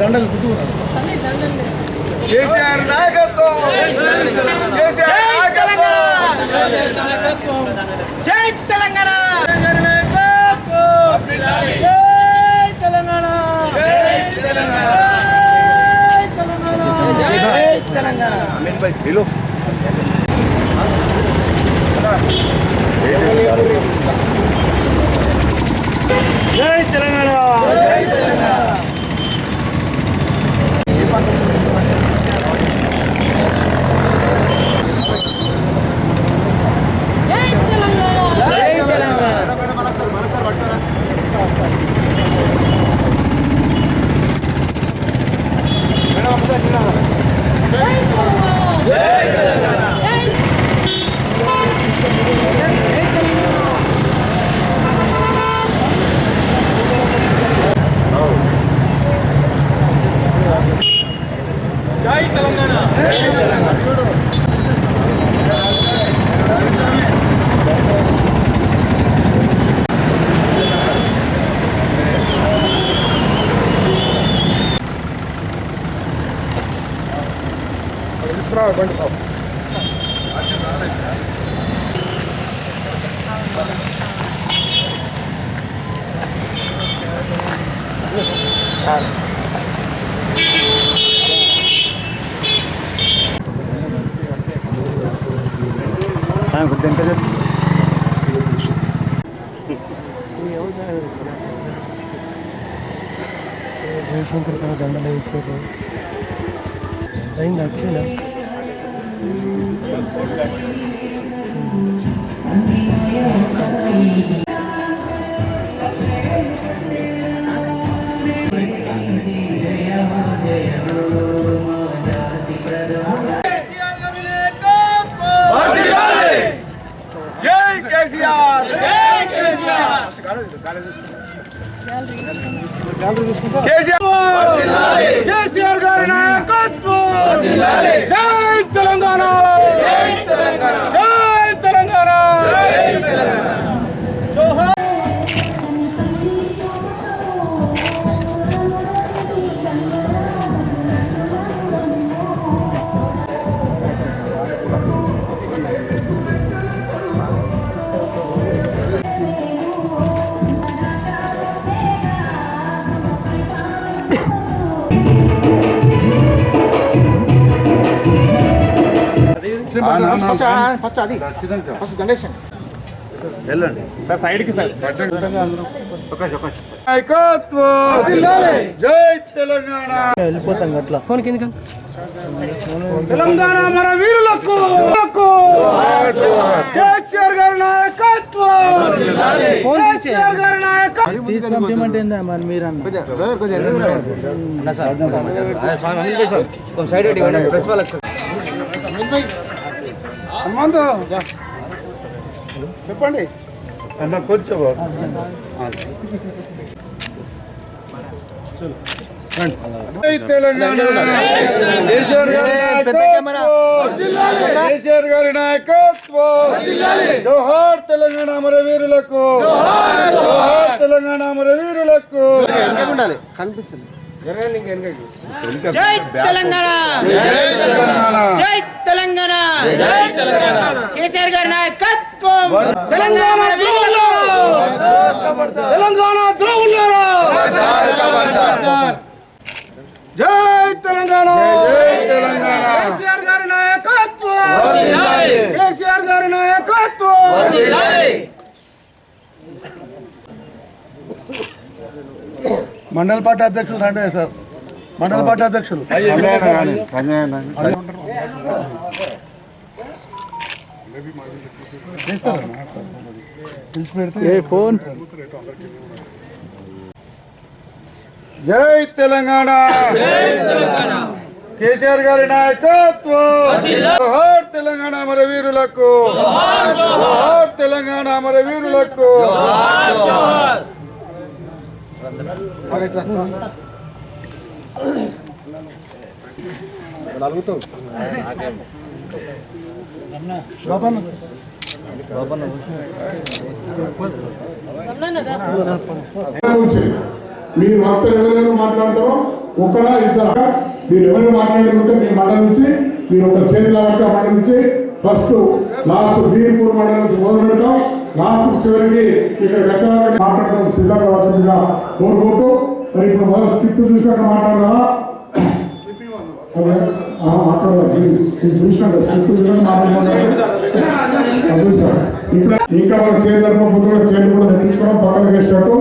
దండలు గుద్దుకున్నాడు కేసీఆర్ నాయకత్వం! కేసీఆర్ నాయకత్వం! జై తెలంగాణ! జై తెలంగాణ! జై తెలంగాణ! జై తెలంగాణ అమీన్ భాయ్ హలో జై తెలంగాణ జై తెలంగాణ జై తెలంగాణ జై తెలంగాణ జై తెలంగాణ జై జయశంకర్ కదా దండలు వేసారు అయింది వచ్చిందా కేసీఆర్ ఫస్ట్ అది ఫస్ట్ గణేషన్ వెళ్ళండి. సార్ సైడ్కి సార్. నాయకత్వం జై తెలంగాణ. వెళ్ళిపోతాం అట్లా ఫోన్ కింద తెలంగాణ మన వీరులకు. కేసీఆర్ గారి నాయకత్వం. కేసీఆర్ గారి నాయకత్వం. తీసుకుంటే మరి మీరు అన్న హనుమంతు చెప్పండి. అన్న కొంచెం తెలంగాణ. కేసీఆర్ గారి నాయకత్వం. కేసీఆర్ గారి నాయకత్వం. జోహార్ తెలంగాణ అమర వీరులకు జోహార్ తెలంగాణ అమర వీరులకు జై తెలంగాణ! జై తెలంగాణ! జై తెలంగాణ జై తెలంగాణ కేసీఆర్ గారి నాయకత్వం! తెలంగాణ తెలంగాణ ద్రోహులారా! జై తెలంగాణ! జై తెలంగాణ కేసీఆర్ గారి నాయకత్వం! కేసీఆర్ గారి నాయకత్వం! మండల పార్టీ అధ్యక్షులు రండి సార్. మండల పార్టీ అధ్యక్షులు. ఫోన్? జై తెలంగాణ! కేసీఆర్ గారి నాయకత్వం! తెలంగాణ అమర వీరులకు! తెలంగాణ అమర వీరులకు! బాబా రమణన్న రా. నుంచి మీరు భక్తులు ఎవరైనా మాట్లాడతారో ఒకరా ఇద్దరా మీరు ఎవరు మాట్లాడుకుంటే మీ మండలం నుంచి మీరు ఒక చేతుల వరకు మండలం నుంచి ఫస్ట్ లాస్ట్ బీర్పూర్ మండలం నుంచి మొదలు పెడతాం లాస్ట్ చివరికి ఇక్కడ వెచ్చడానికి మాట్లాడడం సిద్ధంగా వచ్చిందిగా కోరుకుంటూ మరి ఇప్పుడు మొదలు స్కిప్ చూసినాక మాట్లాడదా ఇంకా మన చేతి తరఫున చేతి కూడా తగ్గించుకోవడం పక్కన వేసినట్టు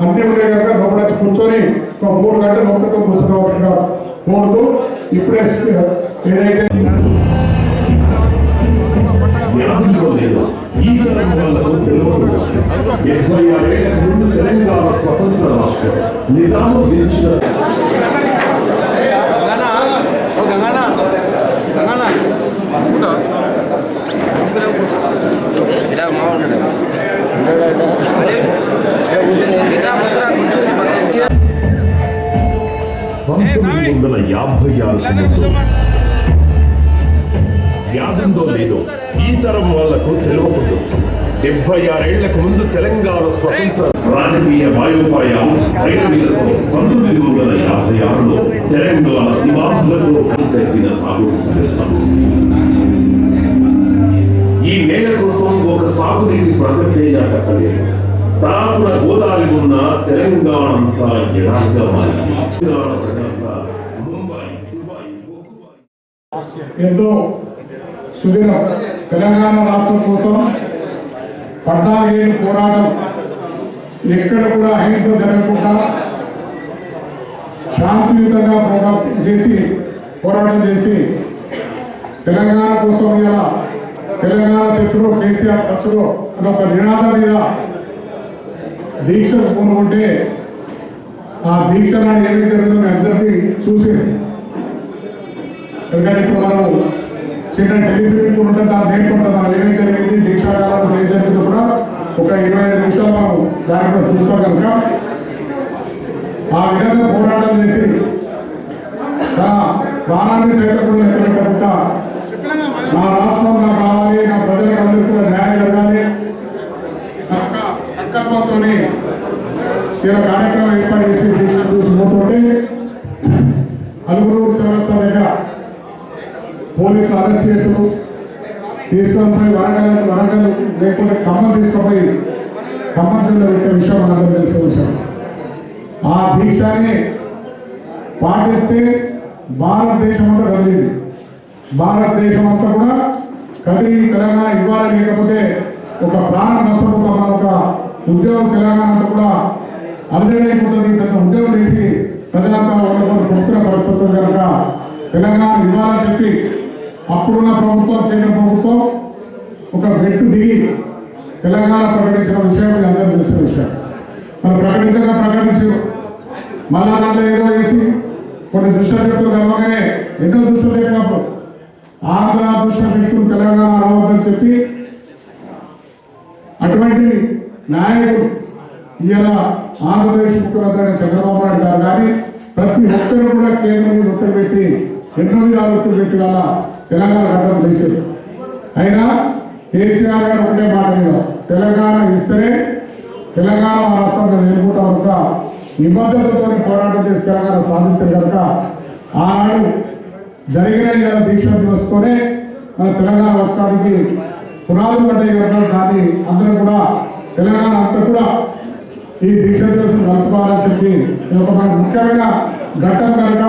అన్ని ఉన్నాయి కనుక లోపల వచ్చి కూర్చొని ఒక మూడు గంటల నొప్పితో కూర్చోవచ్చుగా కోరుతూ ఇప్పుడే ఏదైతే వ్యాధుల్లో లేదు ఈ తరం వాళ్ళకు తెలియదు డెబ్బై ఆరేళ్ళ ముందు తెలంగాణ స్వతంత్ర రాష్ట్రం నిజాము గెలిచిన పంతొమ్మిది వందల యాభై ఆరుకు ముందు వ్యాధుందో లేదో ఈ తరం వాళ్ళకు తెలియకుండొచ్చు. డెబ్బై ఆరేళ్ళకు ముందు తెలంగాణ స్వతంత్ర రాజకీయ వాయుపాయాలు రైలులతో పంతొమ్మిది వందల యాభై ఆరులో తెలంగాణ శివార్థులతో కలిపిన సాగు ఈ నేల కోసం ఒక సాగునీటి ప్రాజెక్టే కట్టలేదు తరాపున గోదావరి ఉన్న తెలంగాణ అంతా ఎడారిగా మారింది. తెలంగాణ ఎంతో సుదీర్ఘ తెలంగాణ రాష్ట్రం కోసం పద్నాలుగేళ్ళు పోరాటం. ఎక్కడ కూడా అహింస జరగకుండా శాంతియుతంగా పోరాటం చేసి పోరాటం చేసి తెలంగాణ కోసం ఇలా తెలంగాణ తెచ్చుడో కేసీఆర్ చచ్చుడో అని ఒక నినాదం మీద దీక్ష పూనుకుంటే ఆ దీక్ష నాడు ఏమి జరుగుతుందో మీ అందరికీ చూసి ఎందుకంటే ఇప్పుడు మనం చిన్న టెలిఫిల్మ్ కూడా ఉంటుంది దాన్ని నేర్చుకుంటాం మనం ఏమేమి జరిగింది దీక్షాకాలం ఏం జరిగిందో కూడా ఒక ఇరవై ఐదు నిమిషాలు మనం దాని కూడా చూస్తాం కనుక. ఆ విధంగా పోరాటం చేసి తన ప్రాణాన్ని సైతం కూడా లెక్క నా రాష్ట్రం నాకు కావాలి నా ప్రజలకు అందరికీ న్యాయం జరగాలి. సంకల్పంతో ఇలా కార్యక్రమం ఏర్పాటు చేసి దీక్ష చూసి పోతుంటే చౌరస్తా పోలీసులు అరెస్ట్ చేసుడు తీసుకొని పోయి వరంగల్ వరంగల్ లేకపోతే ఖమ్మం తీసుకుపోయి ఖమ్మం జిల్లా పెట్టే విషయం మనందరూ తెలిసిన ఆ దీక్షని పాటిస్తే భారతదేశం అంతా కదిలింది. భారతదేశం అంతా కూడా కదిలి తెలంగాణ ఇవ్వాలి లేకపోతే ఒక ప్రాణం నష్టపోతామని ఒక ఉద్యోగం తెలంగాణ అంతా కూడా అలజడైపోతుంది. పెద్ద ఉద్యోగం చేసి ప్రజలంతా ఒక కొట్టుకునే పరిస్థితి కనుక తెలంగాణ ఇవ్వాలని చెప్పి అప్పుడున్న ప్రభుత్వం కేంద్ర ప్రభుత్వం ఒక వెట్టు దిగి తెలంగాణ ప్రకటించిన విషయం మీ అందరూ తెలిసిన విషయం. మరి ప్రకటించగా ప్రకటించారు మళ్ళా దాంట్లో ఏదో వేసి కొన్ని దుష్టశక్తులు కలవగానే ఎన్నో దుష్టశక్తులు అప్పుడు. ఆంధ్ర దుష్టశక్తులు తెలంగాణ రావద్దని చెప్పి అటువంటి నాయకుడు ఇవాళ ఆంధ్రప్రదేశ్ ముఖ్యమంత్రి చంద్రబాబు నాయుడు గారు. కానీ ప్రతి ఒక్కరు కూడా కేంద్రం మీద ఒత్తిడి పెట్టి ఎన్నో మీద ఒత్తిడి పెట్టి వాళ్ళ తెలంగాణ గడ్డలు వేసారు అయినా కేసీఆర్ గారు ఒకటే మాట మీద తెలంగాణ ఇస్తేనే తెలంగాణ మా రాష్ట్రంలో నేర్పుకుంటాం కనుక నిబద్ధతతో పోరాటం చేసి తెలంగాణ సాధించారు కనుక ఆనాడు జరిగిన దీక్ష దివస్తోనే మన తెలంగాణ రాష్ట్రానికి పునాదులు పడ్డాయి కనుక దాన్ని అందరూ కూడా తెలంగాణ అంతా కూడా ఈ దీక్ష దివసం నడుపుకోవాలని చెప్పి ఇది ఒక ముఖ్యమైన ఘట్టం కనుక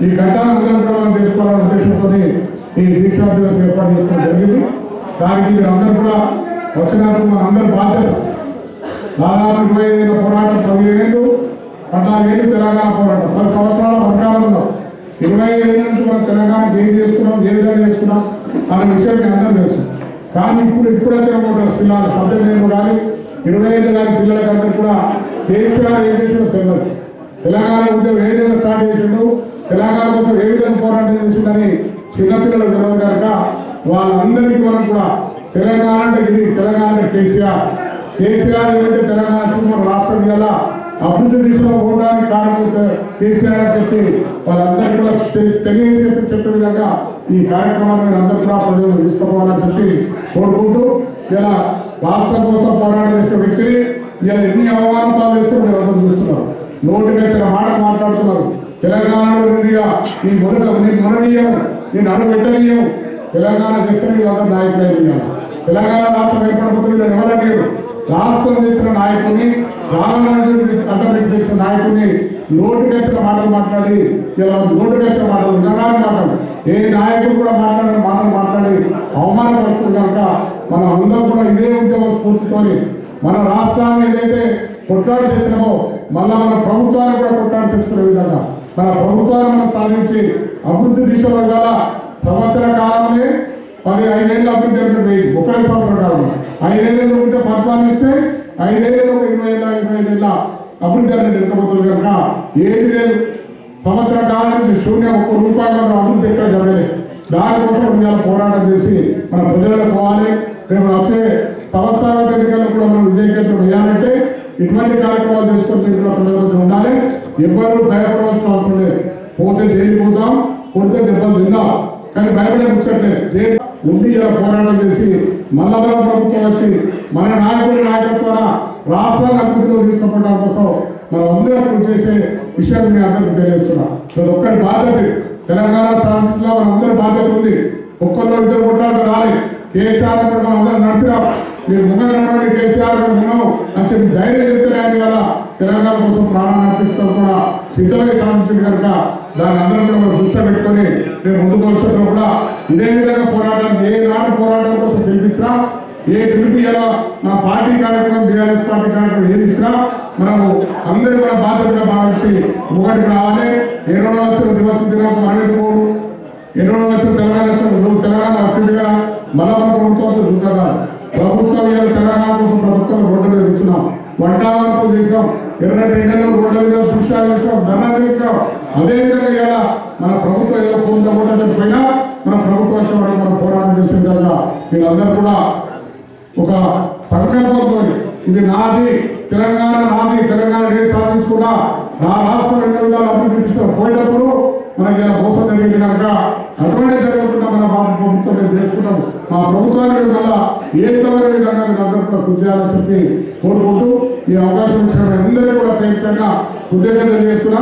ఈ ఘట్టాన్ని అందరం కూడా మనం చేసుకోవాలనే ఉద్దేశంతో ఈ దీక్షా దివస్ ఏర్పాటు చేసుకోవడం జరిగింది. దానికి మీరందరూ కూడా వచ్చినందుకు మన అందరి బాధ్యత. దాదాపు ఇరవై ఐదు పోరాటం పదిహేను ఏళ్ళు పద్నాలుగు ఏళ్ళు తెలంగాణ పోరాటం. పది సంవత్సరాల పథకాలలో ఇరవై ఐదు నుంచి మనం తెలంగాణకి ఏం చేసుకున్నాం ఏ విధంగా చేసుకున్నాం అనే విషయం మీ అందరూ తెలుసు. కానీ ఇప్పుడు ఇప్పుడు వచ్చిన మోటార్స్ పిల్లలు పద్దెనిమిది ఏళ్ళు కానీ ఇరవై ఐదు కానీ పిల్లలకందరూ కూడా కేసీఆర్ ఏం చేసిందో తెలియదు. తెలంగాణ ఉద్యమం ఏ విధంగా స్టార్ట్ చేసిండు తెలంగాణ కోసం ఏ విధంగా పోరాటం చేసిందని చిన్నపిల్లలు తెలియదు కనుక వాళ్ళందరికీ మనం కూడా తెలంగాణ అంటే ఇది తెలంగాణ అంటే కేసీఆర్. కేసీఆర్ ఏంటంటే తెలంగాణ వచ్చింది మన రాష్ట్రం ఇలా అభివృద్ధి దిశలో పోవడానికి కారణం కేసీఆర్ అని చెప్పి వాళ్ళందరికీ కూడా తెలియజేసి చెప్పి చెప్పే విధంగా ఈ కార్యక్రమాన్ని మీరు అందరూ కూడా ప్రజలు తీసుకుపోవాలని చెప్పి కోరుకుంటూ ఇలా రాష్ట్రం కోసం పోరాటం చేసిన వ్యక్తిని ఇలా ఎన్ని అవమానాలు చేస్తూ మీరు అందరూ చూస్తున్నారు. నోటికి వచ్చిన మాట మాట్లాడుతున్నారు. తెలంగాణలో ఈ నీ మొదట నీ మొననీయం నేను నడు పెట్టలేము తెలంగాణ తీసుకుని వీళ్ళందరూ నాయకులు తెలంగాణ రాష్ట్రం ఏర్పడబోతుంది వీళ్ళు ఎవరన్నారు రాష్ట్రం తెచ్చిన నాయకుడిని రామనాయుడు అడ్డబెట్టి తెచ్చిన నాయకుడిని నోటికి వచ్చిన మాటలు మాట్లాడి ఇలా నోటికి వచ్చిన మాటలు వినరాని మాటలు. ఏ నాయకుడు కూడా మాట్లాడిన మాటలు మాట్లాడి అవమానపరుస్తుంది కనుక మన అందరూ కూడా ఇదే ఉద్యమ స్ఫూర్తితోని మన రాష్ట్రాన్ని ఏదైతే కొట్లాడి తెచ్చినామో మళ్ళా మన ప్రభుత్వాన్ని కూడా కొట్లాడి తెచ్చుకునే విధంగా మన ప్రభుత్వాన్ని మనం సాధించి అభివృద్ధి దిశలో గల సంవత్సర కాలంలో మరి ఐదేళ్ళు అభివృద్ధి జరిగిపోయింది ఒకటే సంవత్సర కాలం ఐదేళ్ళు ఉంటే పరిపాలిస్తే ఐదేళ్ళు ఒక ఇరవై ఏళ్ళ ఇరవై ఐదేళ్ళ అభివృద్ధి అనేది ఎక్కబోతుంది కనుక ఏది లేదు. సంవత్సర కాలం నుంచి శూన్యం ఒక్క రూపాయి మనం అభివృద్ధి ఎక్కడ జరగలేదు. దానికోసం ఇవాళ పోరాటం చేసి మన ప్రజలకు పోవాలి. రేపు వచ్చే సంవత్సరాల ఎన్నికల్లో కూడా మనం విజయకేంద్రం వేయాలంటే ఇటువంటి కార్యక్రమాలు చేసుకొని మీరు ప్రజల మధ్య ఉండాలి. ఎవరు భయపడవలసిన అవసరం లేదు. పోతే జైలు పోతాం కొడితే దెబ్బలు తిందాం. కానీ భయపడే ముచ్చట్లేదు ఉండి ఇలా పోరాటం చేసి మళ్ళా ప్రభుత్వం వచ్చి మన నాయకుడి నాయకత్వాన రాష్ట్రాన్ని అభివృద్ధిలో తీసుకుపోవడం కోసం మనం అందరం కృషి చేసే విషయాన్ని మీ అందరికీ తెలియజేస్తున్నా. ఇది ఒక్కరి బాధ్యత తెలంగాణ సాధించడంలో మన అందరి బాధ్యత ఉంది. ఒక్కరిలో ఇద్దరు కొట్లాట రాలి. కేసీఆర్ మనం అందరం నడిచిరా మీరు ముంగల్ నడవండి కేసీఆర్ ఉన్నాం అని చెప్పి ధైర్యం చెప్తే ఆయన వల్ల తెలంగాణ కోసం ప్రాణాన్ని అర్పిస్తాం కూడా. సిద్ధమై సాధించింది కనుక దాని అందరం కూడా మనం దృష్టిలో పెట్టుకొని రేపు ముందు భవిష్యత్తులో కూడా ఇదే విధంగా పోరాటం ఏ నాటి పోరాటం కోసం పిలిపించినా ఏ పిలిపి ఎలా నా పార్టీ కార్యక్రమం బీఆర్ఎస్ పార్టీ కార్యక్రమం ఏది ఇచ్చినా మనము అందరూ కూడా బాధ్యతగా భావించి ఒకటి రావాలి. ఎన్నో రెండో వచ్చిన దివస దినాలకు మరణించుకోడు ఎన్నో వచ్చిన తెలంగాణ వచ్చిన తెలంగాణ వచ్చింది కదా. మళ్ళా మన ప్రభుత్వం చూద్దా ప్రభుత్వం తెలంగాణ కోసం ప్రభుత్వం రోడ్డు మీద ఇచ్చినాం వంటాలకు చేసాం ఎర్రటి ఎండలు రోడ్ల మీద దృశ్యాలు చేసాం ధర్నా చేసాం అదే విధంగా ఇవాళ మన ప్రభుత్వం ఏదో పొందకూడదని పోయినా మన ప్రభుత్వం వచ్చే వరకు మనం పోరాటం చేసే విధంగా మీరందరూ కూడా ఒక సంకల్పంతో ఇది నాది తెలంగాణ నాది తెలంగాణ నేను సాధించుకున్నా నా రాష్ట్రం రెండు విధాలు అభివృద్ధి పోయేటప్పుడు మనకి ఇలా మోసం జరిగింది కనుక అటువంటి జరగకుండా మన మా ప్రభుత్వం మేము చేసుకుంటాం మా ప్రభుత్వానికి వల్ల ఏ తవరి విధంగా మీరు అందరూ కూడా కృషి చేయాలని చెప్పి కోరుకుంటూ ఈ అవకాశం ఇచ్చిన అందరికీ కూడా ప్రయత్నంగా పైన కృతజ్ఞతలు చేస్తున్నా.